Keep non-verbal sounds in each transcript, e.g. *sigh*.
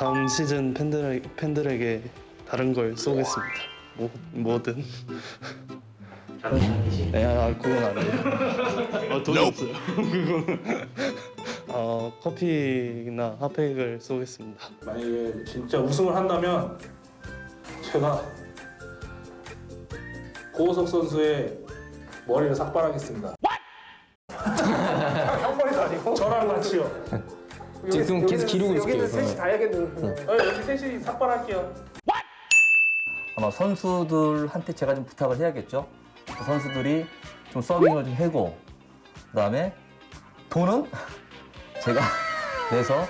다음 시즌 팬들 팬들에게 다른 걸 쏘겠습니다. 뭐 뭐든. *laughs* 네, 아, 그건 아니에요. 어, 돈이 없어요. *laughs* 어, 커피나 핫팩을 쏘겠습니다. 만약에 진짜 우승을 한다면 제가 고호석 선수의 머리를 삭발하겠습니다. 한 번도 *laughs* 아니고 저랑 같이요. 지금 계속 기르고 여기는 있을게요. 셋이 다 해야겠는데. 어, 여기 셋이 삭발할게요. 아마 선수들한테 제가 좀 부탁을 해야겠죠. 그 선수들이 좀 서빙을 좀 해고 그다음에 돈은 *laughs* 제가 내서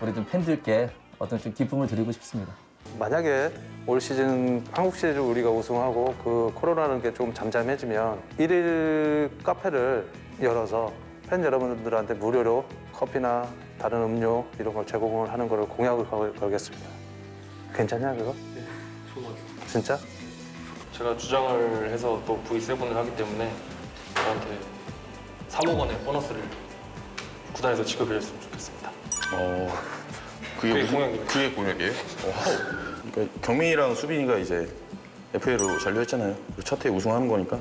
우리 좀 팬들께 어떤 좀 기쁨을 드리고 싶습니다. 만약에 올 시즌 한국 시리즈 우리가 우승하고 그 코로나는 게 좀 잠잠해지면 일일 카페를 열어서 팬 여러분들한테 무료로 커피나 다른 음료 이런 걸 제공을 하는 거를 공약을 걸, 걸겠습니다. 괜찮냐 그거? 진짜? 제가 주장을 해서 또 V7을 하기 때문에 저한테 3억 원의 보너스를 구단에서 지급해줬으면 좋겠습니다. 어, 그게 그게 무슨- 공약이에요. 그게 공약이에요? 와우. 그러니까 경민이랑 수빈이가 이제 FA로 잔류했잖아요. 그리고 첫해 우승하는 거니까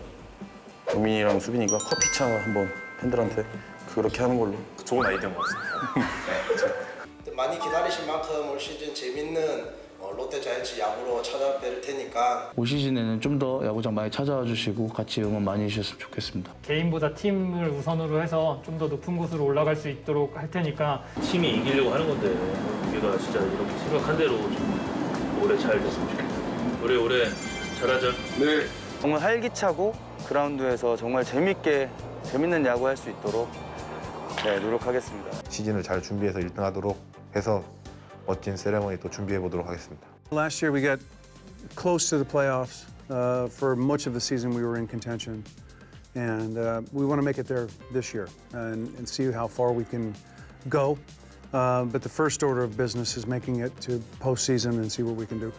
경민이랑 수빈이가 커피차 한번 팬들한테 그렇게 하는 걸로. 좋은 아이디어인 것 같습니다. 많이 기다리신 만큼 올 시즌 재밌는 어, 롯데 자이언츠 야구로 찾아뵐 테니까 올 시즌에는 좀 더 야구장 많이 찾아와 주시고 같이 응원 많이 해주셨으면 좋겠습니다. 개인보다 팀을 우선으로 해서 좀 더 높은 곳으로 올라갈 수 있도록 할 테니까 팀이 이기려고 하는 건데 우리가 진짜 이렇게 생각한 대로 좀 오래 잘 됐으면 좋겠다. 우리 올해 잘하자. 정말 활기차고 그라운드에서 정말 재밌게 재밌는 야구 할 수 있도록 네, 노력하겠습니다. 시즌을 잘 준비해서 1등 하도록 해서 멋진 세레머니 또 준비해 보도록 하겠습니다. Last year, we got close to the playoffs. Uh, for much of the season, we were in contention. And uh, we want to make it there this year and, and see how far we can go. Uh, but the first order of business is making it to postseason and see what we can do.